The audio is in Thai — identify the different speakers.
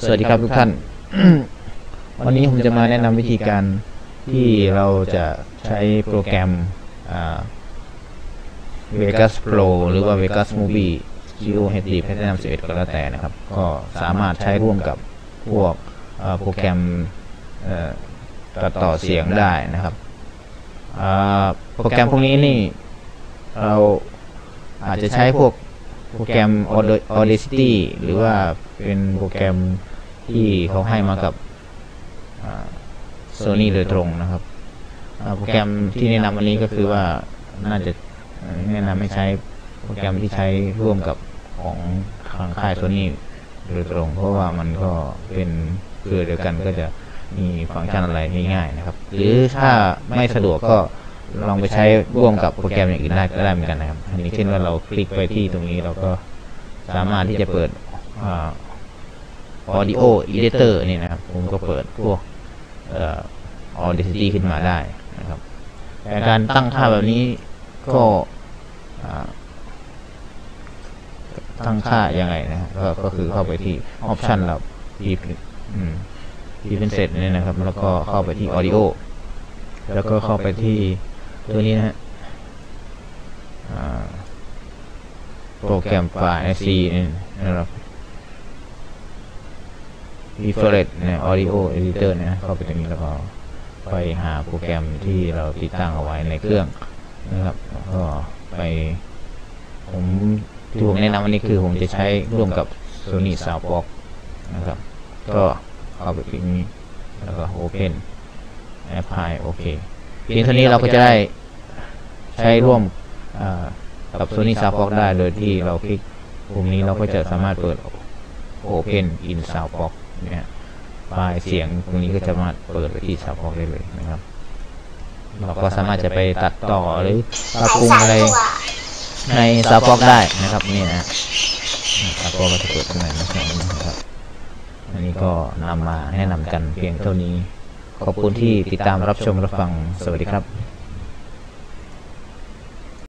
Speaker 1: สวัสดีครับทุกท่าน วันนี้ผมจะมาแนะนำวิธีการที่เราจะใช้โปรแกรมอ่า Vegas Pro หรือว่า Vegas Movie Geo HD Platinum 11 ก็แล้วแต่นะครับ ก็สามารถใช้ร่วมกับพวกเอ่อโปรแกรมเอ่อตัดต่อเสียงได้นะครับอ่าโปรแกรมพวกนี้นี่ เราอาจจะใช้พวก โปรแกรม Audacity หรือว่าเป็นโปรแกรมที่เขาให้มากับโซนี่โดยตรงนะครับ โปรแกรมที่แนะนำวันนี้ก็คือว่าน่าจะแนะนำให้ใช้โปรแกรมที่ใช้ร่วมกับของทางค่ายโซนี่โดยตรง เพราะว่ามันก็เป็นเครือเดียวกันก็จะมีฟังก์ชันอะไรง่ายๆนะครับ หรือถ้าไม่สะดวกก็ ลองไปใช้ร่วมกับโปรแกรมอย่างอื่นได้ก็ได้เหมือนกันนะครับอันนี้เช่นว่าเราคลิกไปที่ตรงนี้เราก็สามารถที่จะเปิดอ audio editor นี่นะครับ ผมก็เปิดพวกออ audacity ขึ้นมาได้นะครับแต่การตั้งค่าแบบนี้ก็ตั้งค่ายังไงนะก็ก็คือเข้าไปที่ option เราที่ที่เป็นเสร็จเนี่ยนะครับ แล้วก็เข้าไปที่ audio แล้วก็เข้าไปที่ ตัวนี้นะฮะอ่าโปรแกรมไฟล์ C นี่นะครับ Preferred เนี่ย Audio Editor เนี่ยนะเข้าไปตรงนี้แล้วก็ไปหาโปรแกรมที่เราติดตั้งเอาไว้ในเครื่องนะครับแล้วก็ไป ผมที่ผมแนะนำวันนี้คือผมจะใช้ร่วมกับ Sony Soundbox นะครับ ก็เข้าไปที่นี้ แล้วก็ Open Apply โอเค เพียงเท่านี้เราก็จะได้ใช้ร่วมกับ Sony Soundbox ได้ โดยที่เราคลิกปุ่มนี้เราก็จะสามารถเปิด Open in Soundbox เนี่ยไฟล์เสียงตรงนี้ก็จะสามารถเปิดไปที่ Soundbox ได้เลยนะครับ เราก็สามารถจะไปตัดต่อหรือปรับปรุงอะไรใน Soundbox ได้นะครับนี่นะ Soundbox ก็จะเปิดขึ้นมานะครับอันนี้ก็นำมาแนะนำกันเพียงเท่านี้ ขอบคุณที่ติดตามรับชมรับฟัง สวัสดีครับ